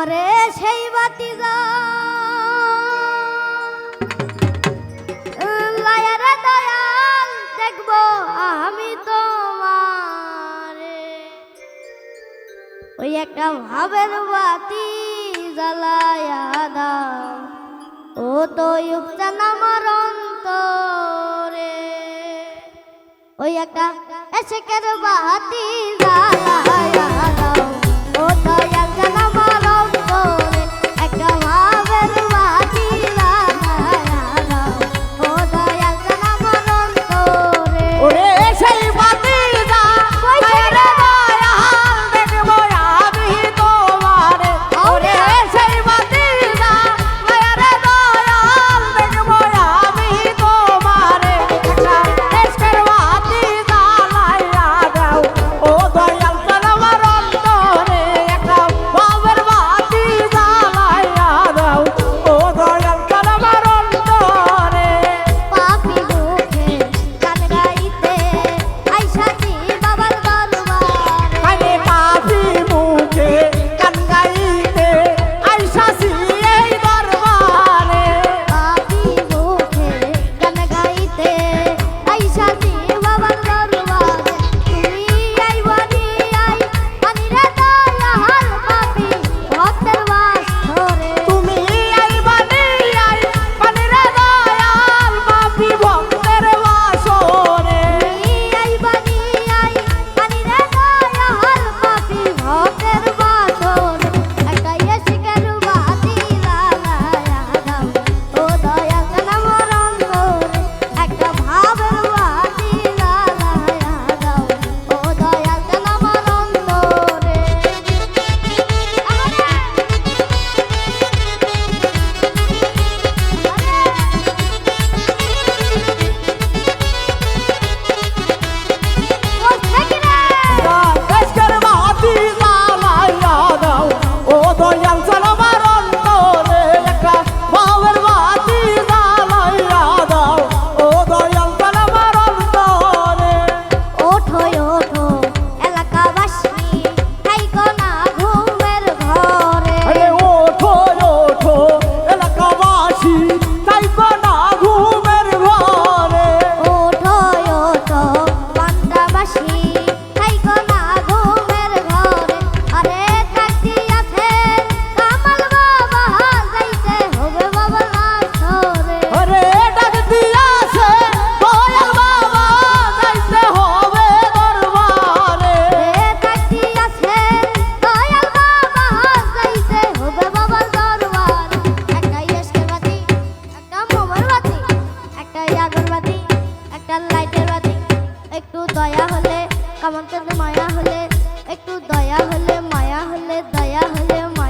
আরে সেই বাতি যা দয়াল দেখব আমি তোমারে। ওই একটা ভাবের বাতি জ্বালায়া দাও। ও তো উপচান আমার অন্তরে। ওই একটা এসেকের বাতি জ্বালায়া লাইটের বাতি একটা লাইটের বাতি একটু দয়া হলে কামন মায়া হলে, একটু দয়া হলে মায়া হলে, দয়া হলে মা